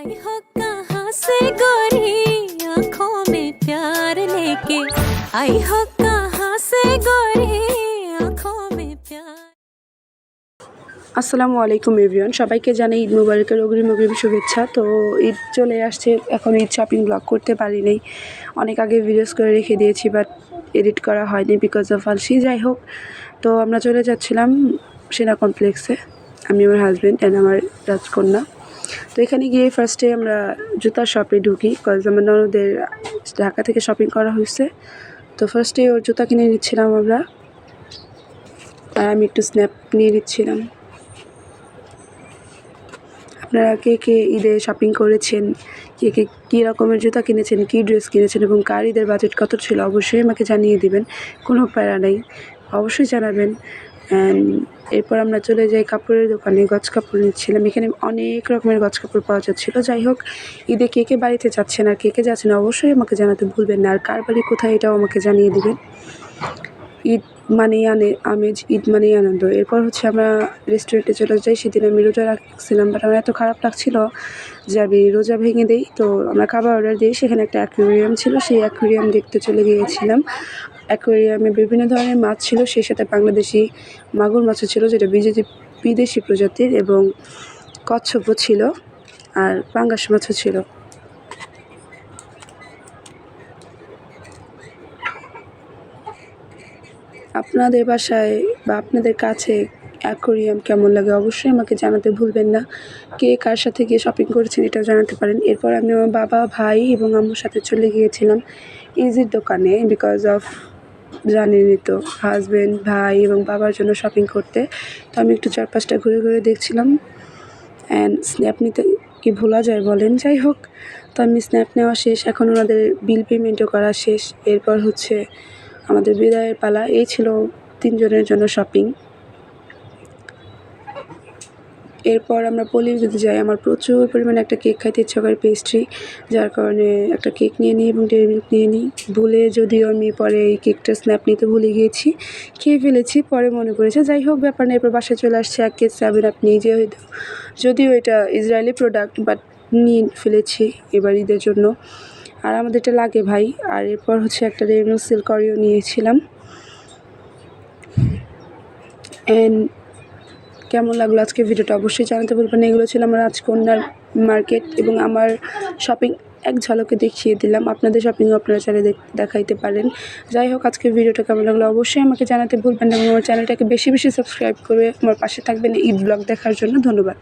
आई हो कहाँ से गोरी आंखों में प्यार लेके आई हो कहाँ से गोरी आंखों में प्यार আসসালামু আলাইকুম এভরিওয়ান সবাইকে জানাই ঈদ মুবারকের অগ্রিম অগ্রিম শুভেচ্ছা তো ঈদ চলে আসছে এখন ঈদ শপিং ব্লগ করতে পারিনি অনেক আগে ভিডিওস করে রেখে দিয়েছি বাট এডিট করা হয়নি বিকজ অফ আলসি যাই হোক তো আমরা চলে যাচ্ছিলাম সেনা কমপ্লেক্সে আমি আমার হাজব্যান্ড অ্যান্ড আমার রাজকন্যা তো এখানে গিয়ে ফার্স্টে আমরা জুতার শপে ঢুকি কজ আমার ননদের ঢাকা থেকে শপিং করা হয়েছে। তো ফার্স্টে ওর জুতা কিনে নিচ্ছিলাম আমরা। আর আমি একটু স্ন্যাপ নিয়ে নিচ্ছিলাম। আপনারা কে কে ঈদে শপিং করেছেন, কে কে কী রকমের জুতা কিনেছেন, কী ড্রেস কিনেছেন এবং কার ঈদের বাজেট কত ছিল অবশ্যই আমাকে জানিয়ে দিবেন। কোনো প্যারা নেই। অবশ্যই জানাবেন। এরপর আমরা চলে যাই কাপড়ের দোকানে গজ কাপড় নিচ্ছিলাম। এখানে অনেক রকমের গজ কাপড় পাওয়া যাচ্ছিল। যাই হোক, ঈদে কে কে বাড়িতে যাচ্ছেন আর কে কে যাচ্ছেন অবশ্যই আমাকে জানাতে ভুলবেন না। আর কার বাড়ি কোথায় এটাও আমাকে জানিয়ে দিবেন। ঈদ মানেই আনে, আমেজ, ঈদ মানেই আনন্দ। এরপর হচ্ছে আমরা রেস্টুরেন্টে চলে যাই। সেদিন আমি রোজা রাখছিলাম বাট আমার এত খারাপ লাগছিল যে আমি রোজা ভেঙে দিই। তো আমরা খাবার অর্ডার দিই সেখানে একটা অ্যাকোয়ারিয়াম ছিল। সেই অ্যাকোয়ারিয়াম দেখতে চলে গিয়েছিলাম। অ্যাকোয়ারিয়ামে বিভিন্ন ধরনের মাছ ছিল। সেই সাথে বাংলাদেশি মাগুর মাছও ছিল, যেটা বিদেশি বিদেশি প্রজাতির এবং কচ্ছপও ছিল। আর পাঙ্গাস মাছও ছিল। আপনাদের বাসায় বা আপনাদের কাছে অ্যাকোরিয়াম কেমন লাগে অবশ্যই আমাকে জানাতে ভুলবেন না। কে কার সাথে গিয়ে শপিং করেছেন এটাও জানাতে পারেন। এরপর আমি আমার বাবা, ভাই এবং আম্মুর সাথে চলে গিয়েছিলাম ইজির দোকানে বিকজ অফ জানেনই তো হাজব্যান্ড ভাই এবং বাবার জন্য শপিং করতে। তো আমি একটু চারপাশটা ঘুরে ঘুরে দেখছিলাম অ্যান্ড স্ন্যাপ নিতে কি ভোলা যায় বলেন? যাই হোক, তো আমি স্ন্যাপ নেওয়া শেষ, এখন ওনাদের বিল পেমেন্টও করা শেষ। এরপর হচ্ছে আমাদের বিদায়ের পালা, এই ছিল তিনজনের জন্য শপিং এরপর আমরা পল্লীবিদ্যুতে যাই, আমার প্রচুর পরিমাণে একটা কেক খাইতে ইচ্ছা করে পেস্ট্রি যার কারণে একটা কেক নিয়ে নিই এবং ডেয়ারি মিল্ক নিয়ে নিই। ভুলে যদিও আমি পরে এই কেকটা স্ন্যাপ নিতে ভুলে গিয়েছি, খেয়ে ফেলেছি, পরে মনে করেছে। যাই হোক, ব্যাপার না এরপর বাসায় চলে আসছে এক কেজি সেভেন আপ নিজে হয়তো। যদিও এটা ইসরায়েলি প্রোডাক্ট বাট নিয়ে ফেলেছি এবার ঈদের জন্য। আর আমাদের এটা লাগে ভাই। আর এরপর হচ্ছে একটা রেমন সিল্ক করিও নিয়েছিলাম। অ্যান্ড কেমন লাগল আজকে ভিডিওটা? অবশ্যই জানাতে বলবেন এগুলো ছিল আমার রাজকন্যার মার্কেট এবং আমার শপিং। এক ঝলকে দেখিয়ে দিলাম। আপনাদের শপিংও আপনারা চাইলে দেখাইতে পারেন। যাই হোক আজকে ভিডিওটা কেমন লাগল অবশ্যই আমাকে জানাতে ভুলবেন এবং আমার চ্যানেলটাকে বেশি বেশি সাবস্ক্রাইব করে আমার পাশে থাকবেন ঈদ ব্লগ দেখার জন্য। ধন্যবাদ।